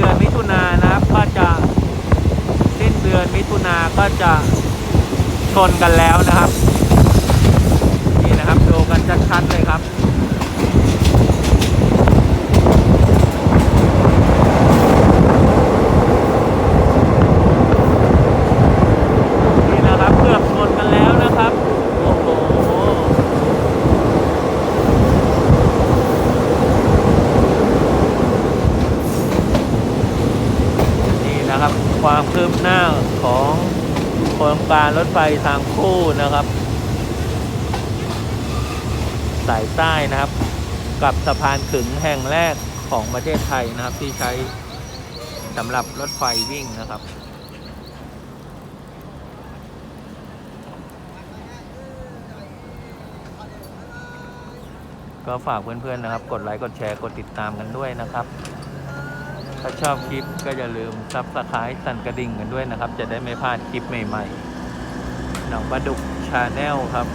ดือนมิถุนานะครับ ก็จะสิ้นเดือนมิถุนาก็จะชนกันแล้วนะครับ นี่นะครับดูกันชัดๆเลยครับ นะครับ ความคืบหน้าของโครงการรถไฟทางคู่นะครับ สายใต้นะครับ กับสะพานขึงแห่งแรกของประเทศไทยนะครับ ที่ใช้สำหรับรถไฟวิ่งนะครับก็ฝากเพื่อนๆนะครับ กดไลค์ กดแชร์ กดติดตามกันด้วยนะครับ ถ้าชอบคลิปก็อย่าลืมซับสไครต์สั่นกระดิ่งกันด้วยนะครับ จะได้ไม่พลาดคลิปใหม่ๆหนองปลาดุกชาแนลครับ